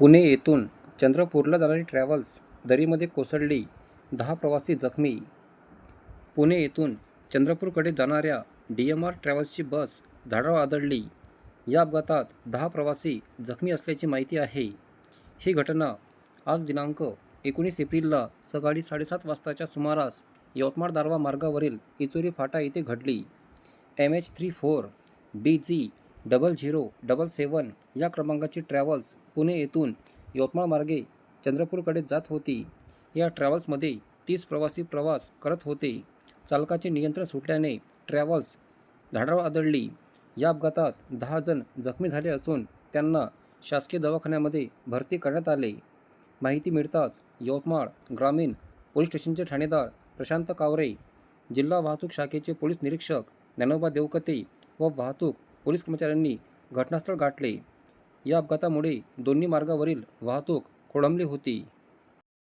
पुणे येथून चंद्रपूरला जाणारी ट्रॅव्हल्स दरीमध्ये कोसळली. दहा प्रवासी जखमी. पुणे येथून चंद्रपूरकडे जाणाऱ्या डी एम आर ट्रॅव्हल्सची बस झाडावर आदळली. या अपघातात दहा प्रवासी जखमी असल्याची माहिती आहे. ही घटना आज दिनांक एकोणीस एप्रिलला सकाळी साडेसात वाजताच्या सुमारास यवतमाळ दारवा मार्गावरील इचोरी फाटा येथे घडली. M H three four B G double zero double seven या क्रमांकाची ट्रॅव्हल्स पुणे येथून यवतमाळ मार्गे चंद्रपूरकडे जात होती. या ट्रॅव्हल्समध्ये तीस प्रवासी प्रवास करत होते. चालकाचे नियंत्रण सुटल्याने ट्रॅव्हल्स झाडावर आदळली. या अपघातात दहा जण जखमी झाले असून त्यांना शासकीय दवाखान्यामध्ये भरती करण्यात आले. माहिती मिळताच यवतमाळ ग्रामीण पोलीस स्टेशनचे ठाणेदार प्रशांत कावरे जिल्हा वाहतूक शाखेचे पोलीस निरीक्षक ज्ञानोबा देवकते व वाहतूक पोलीस कर्मचाऱ्यांनी घटनास्थळ गाठले. या अपघातामुळे दोन्ही मार्गावरील वाहतूक खोळंबली होती.